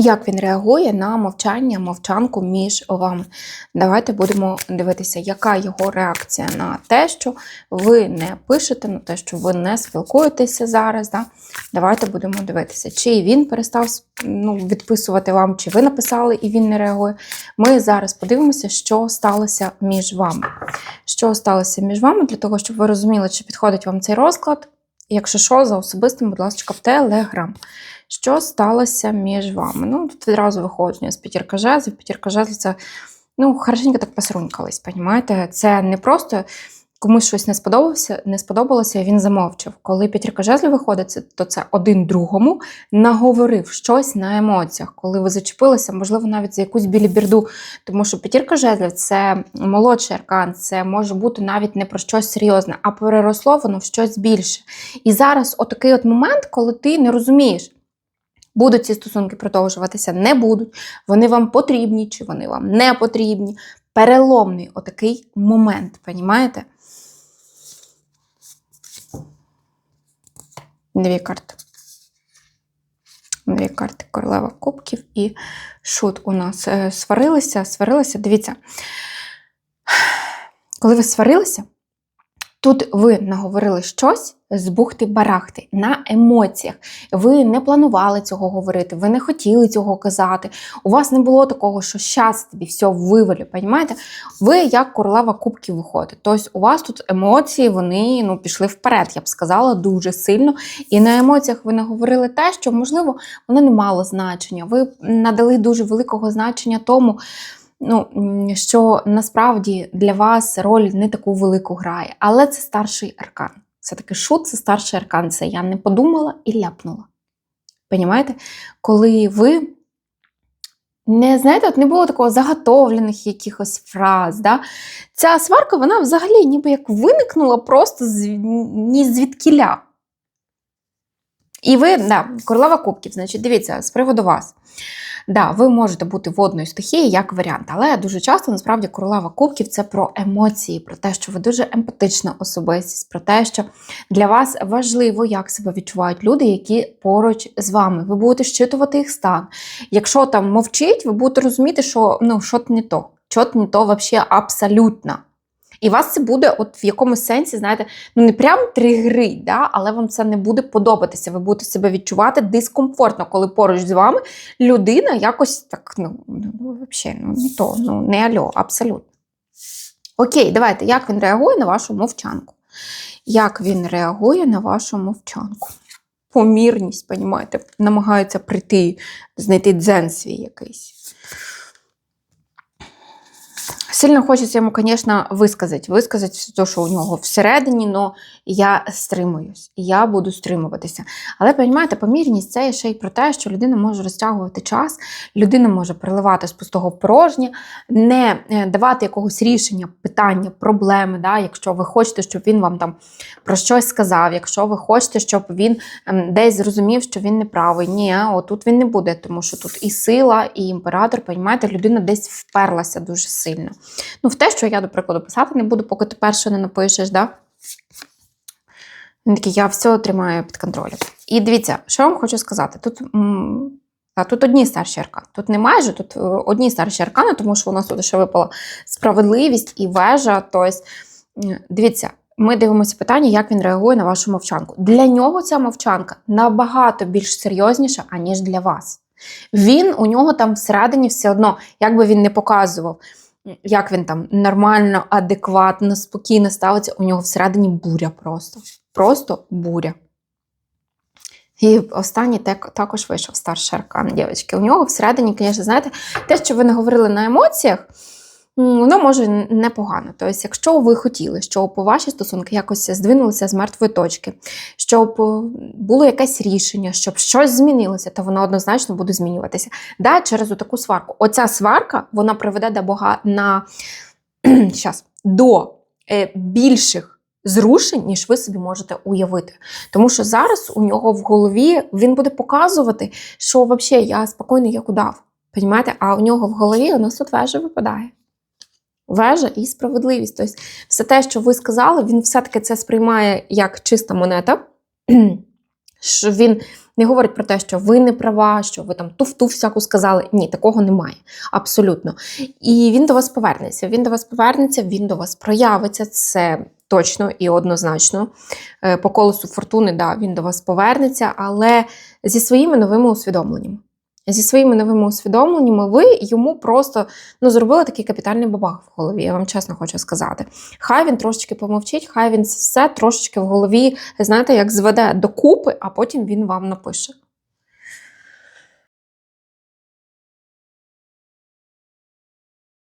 Як він реагує на мовчання, мовчанку між вами? Давайте будемо дивитися, яка його реакція на те, що ви не пишете, на те, що ви не спілкуєтеся зараз. Да? Давайте будемо дивитися, чи він перестав ну, відписувати вам, чи ви написали і він не реагує. Ми зараз подивимося, що сталося між вами. Що сталося між вами, для того, щоб ви розуміли, чи підходить вам цей розклад. Якщо що, за особистим, будь ласка, в Телеграм. Що сталося між вами? Ну, тут відразу виходження з п'ятірка жезлів. П'ятірка жезлів це ну, хорошенько так посрунькались, понімаєте? Це не просто комусь щось не сподобалося, не сподобалося, і він замовчав. Коли п'ятірка жезлів виходить, то це один другому наговорив щось на емоціях, коли ви зачепилися, можливо, навіть за якусь білібірду. Тому що п'ятірка жезлів це молодший аркан, це може бути навіть не про щось серйозне, а переросло воно в щось більше. І зараз отакий от момент, коли ти не розумієш, будуть ці стосунки продовжуватися, не будуть, вони вам потрібні чи вони вам не потрібні. Переломний отакий момент, понімаєте? Дві карти. Дві карти королева кубків і шут у нас Е, сварилися, сварилися. Дивіться, коли ви сварилися, тут ви наговорили щось з бухти-барахти на емоціях. Ви не планували цього говорити, ви не хотіли цього казати. У вас не було такого, що щас тобі все вивалю, понімаєте? Ви як королева кубків виходите. Тобто у вас тут емоції, вони ну, пішли вперед, я б сказала, дуже сильно. І на емоціях ви наговорили те, що, можливо, воно не мало значення. Ви надали дуже великого значення тому, ну, що насправді для вас роль не таку велику грає. Але це старший аркан. Це таки шут, це старший аркан. Це я не подумала і ляпнула. Понімаєте? Коли ви не знаєте, от не було такого заготовлених якихось фраз. Да? Ця сварка, вона взагалі ніби як виникнула просто з ні звідкіля. І ви, да, королева кубків, значить, дивіться, з приводу вас. Да, ви можете бути водною стихією як варіант, але дуже часто насправді королева кубків це про емоції, про те, що ви дуже емпатична особистість, про те, що для вас важливо, як себе відчувають люди, які поруч з вами. Ви будете щитувати їх стан. Якщо там мовчить, ви будете розуміти, що ну, що не то, що не то взагалі абсолютно. І вас це буде, от в якомусь сенсі, знаєте, ну не прям тригерить, да? але вам це не буде подобатися. Ви будете себе відчувати дискомфортно, коли поруч з вами людина якось так, ну, ну, ну взагалі, ну не то, ну не альо, абсолютно. Окей, давайте, як він реагує на вашу мовчанку? Як він реагує на вашу мовчанку? Помірність, понімаєте, намагається прийти, знайти дзен свій якийсь. Сильно хочеться йому, звісно, висказати. Висказати те, що у нього всередині, але я стримуюсь, я буду стримуватися. Але розумієте, помірність це ще й про те, що людина може розтягувати час, людина може переливати з пустого в порожнє, не е, давати якогось рішення, питання, проблеми. Да? Якщо ви хочете, щоб він вам там про щось сказав, якщо ви хочете, щоб він ем, десь зрозумів, що він неправий. Ні, отут він не буде, тому що тут і сила, і імператор, розумієте, людина десь вперлася дуже сильно. Ну, в те, що я, до прикладу, писати не буду, поки ти перше не напишеш, да? Він такий, я все тримаю під контролем. І дивіться, що вам хочу сказати. Тут, та, тут одні старші аркани. Тут не майже, тут е, одні старші аркани, тому що у нас тут ще випала справедливість і вежа. Тобто, дивіться, ми дивимося питання, як він реагує на вашу мовчанку. Для нього ця мовчанка набагато більш серйозніша, аніж для вас. Він у нього там всередині все одно, як би він не показував, як він там нормально, адекватно, спокійно ставиться, у нього всередині буря просто. Просто буря. І останній так- також вийшов старший аркан, дівчатки. У нього всередині, звісно, знаєте, те, що ви не говорили на емоціях, воно може непогано. Тобто, якщо ви хотіли, щоб ваші стосунки якось здвинулися з мертвої точки, щоб було якесь рішення, щоб щось змінилося, то воно однозначно буде змінюватися. Да, через таку сварку. Оця сварка вона приведе до бага на щас, до е, більших зрушень, ніж ви собі можете уявити. Тому що зараз у нього в голові він буде показувати, що взагалі я спокійно як удав. Понімаєте? А у нього в голові у нас тут вежа випадає. Вежа і справедливість. Тобто, все те, що ви сказали, він все-таки це сприймає як чиста монета. Що він не говорить про те, що ви не права, що ви там туфту всяку сказали. Ні, такого немає. Абсолютно. І він до вас повернеться. Він до вас повернеться, він до вас проявиться. Це точно і однозначно. Е, По колесу фортуни, да, він до вас повернеться, але зі своїми новими усвідомленнями. Зі своїми новими усвідомленнями ви йому просто ну, зробили такий капітальний бабах в голові, я вам чесно хочу сказати. Хай він трошечки помовчить, хай він все трошечки в голові, знаєте, як зведе докупи, а потім він вам напише.